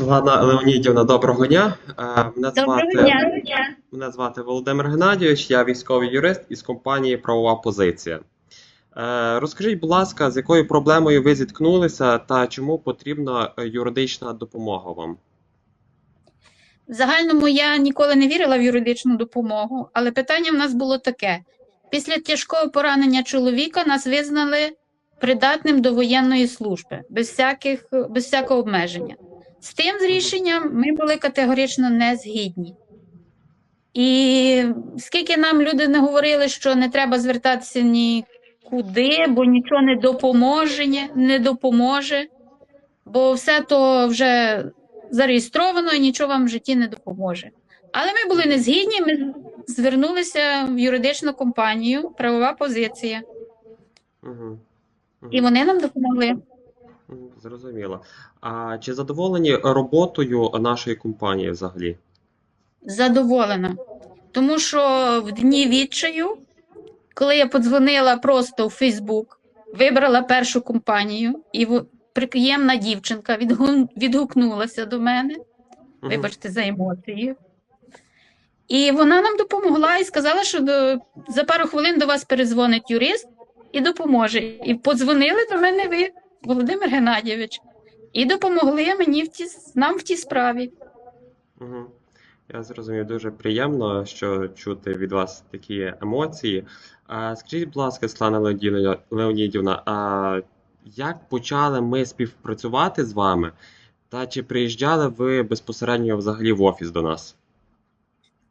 Світлана Леонідівна, доброго дня. Е, Мене Доброго звати, дня. мене звати Володимир Геннадійович, я військовий юрист із компанії Правова позиція. Е, Розкажіть, будь ласка, з якою проблемою ви зіткнулися та чому потрібна е, юридична допомога вам? В загальному я ніколи не вірила в юридичну допомогу, але питання в нас було таке: після тяжкого поранення чоловіка нас визнали придатним до воєнної служби, без всяких, без всякого обмеження. З тим з рішенням ми були категорично не згідні. І скільки нам люди не говорили, що не треба звертатися нікуди, бо нічого не допоможе, не допоможе, бо все то вже зареєстровано і нічого вам в житті не допоможе. Але ми були не згідні, ми звернулися в юридичну компанію, правова позиція, Угу. і вони нам допомогли. Зрозуміло. А чи задоволені роботою нашої компанії взагалі? Задоволена. Тому що в дні відчаю, коли я подзвонила просто в Фейсбук, вибрала першу компанію, і приємна дівчинка відгукнулася до мене. Вибачте за емоції. І вона нам допомогла і сказала, що до, за пару хвилин до вас перезвонить юрист і допоможе. І подзвонили до мене ви, Володимир Геннадійович, і допомогли мені в ті, нам в тій справі. Угу. Я зрозумів, дуже приємно, що чути від вас такі емоції. А, скажіть, будь ласка, Леонідівна, Леонідівна, а як почали ми співпрацювати з вами? Та чи приїжджали ви безпосередньо взагалі в офіс до нас?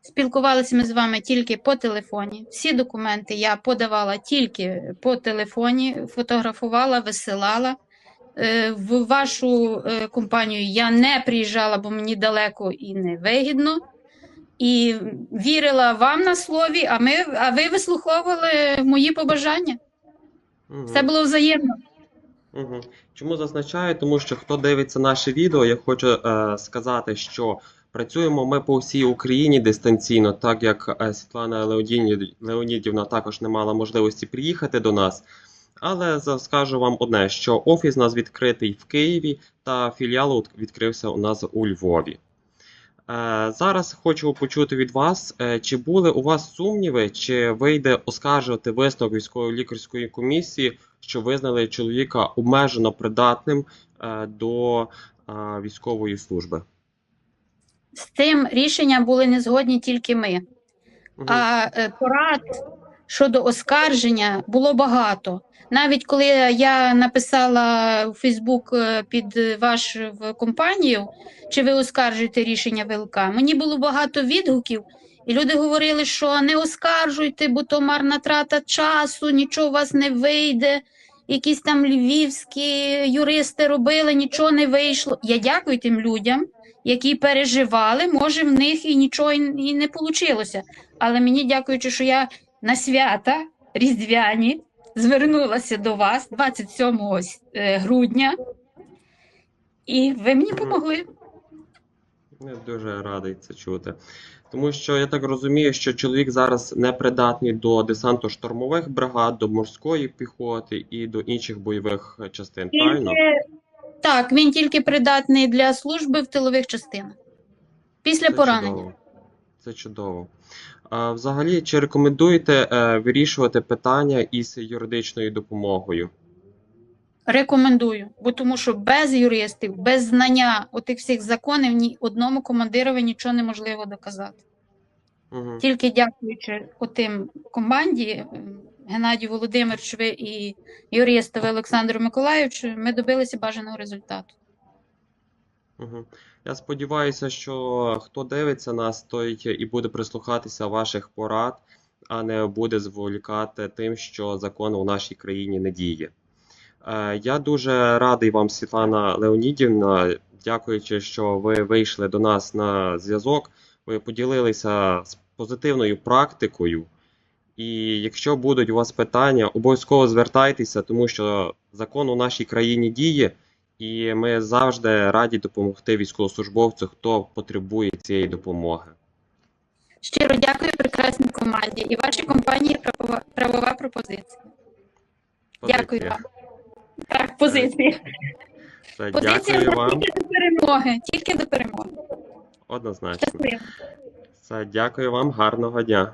Спілкувалися ми з вами тільки по телефоні. Всі документи я подавала тільки по телефоні, фотографувала, висилала. Е, В вашу е, компанію я не приїжджала, бо мені далеко і не вигідно. І вірила вам на слові, а ми, а ви вислуховували мої побажання. Угу. Все було взаємно. Угу. Чому зазначаю? Тому що хто дивиться наше відео, я хочу е, сказати, що працюємо ми по всій Україні дистанційно, так як е, Світлана Леонідівна, також не мала можливості приїхати до нас. Але скажу вам одне, що офіс у нас відкритий в Києві та філіал відкрився у нас у Львові. Е, Зараз хочу почути від вас, е, чи були у вас сумніви, чи вийде оскаржувати висновок військової лікарської комісії, що визнали чоловіка обмежено придатним до військової служби? З тим рішенням були не згодні тільки ми. А е, порад щодо оскарження було багато. Навіть коли я написала у Фейсбук е, під вашу компанію, чи ви оскаржуєте рішення ВЛК, мені було багато відгуків, і люди говорили, що не оскаржуйте, бо то марна трата часу, нічого у вас не вийде. Якісь там львівські юристи робили, нічого не вийшло. Я дякую тим людям, які переживали, може, в них і нічого і не вийшло. Але мені дякуючи, що я на свята Різдвяні звернулася до вас 27 е, грудня, і ви мені допомогли. Я дуже радий це чути. Тому що я так розумію, що чоловік зараз не придатний до десанту штурмових бригад, до морської піхоти і до інших бойових частин. Правильно? Так, він тільки придатний для служби в тилових частинах. Після Це поранення. чудово. Це чудово. А, взагалі, чи рекомендуєте е, вирішувати питання із юридичною допомогою? Рекомендую, бо тому що без юристів, без знання отих всіх законів ні одному командирові нічого неможливо доказати. Угу. Тільки дякуючи отим команді Геннадію Володимировичу і юристові Олександру Миколаївичу, ми добилися бажаного результату. Я сподіваюся, що хто дивиться нас, той і буде прислухатися ваших порад, а не буде зволікати тим, що закон у нашій країні не діє. Е, Я дуже радий вам, Світлана Леонідівна, дякуючи, що ви вийшли до нас на зв'язок. Ви поділилися з позитивною практикою. І якщо будуть у вас питання, обов'язково звертайтеся, тому що закон у нашій країні діє, і ми завжди раді допомогти військовослужбовцю, хто потребує цієї допомоги. Щиро дякую прекрасній команді і вашій компанії правова, правова пропозиція. Дякую вам. Так, позиція. Все, Позиція дякую вам. тільки до перемоги, тільки до перемоги. Однозначно. Щасливо. Дякую вам, гарного дня.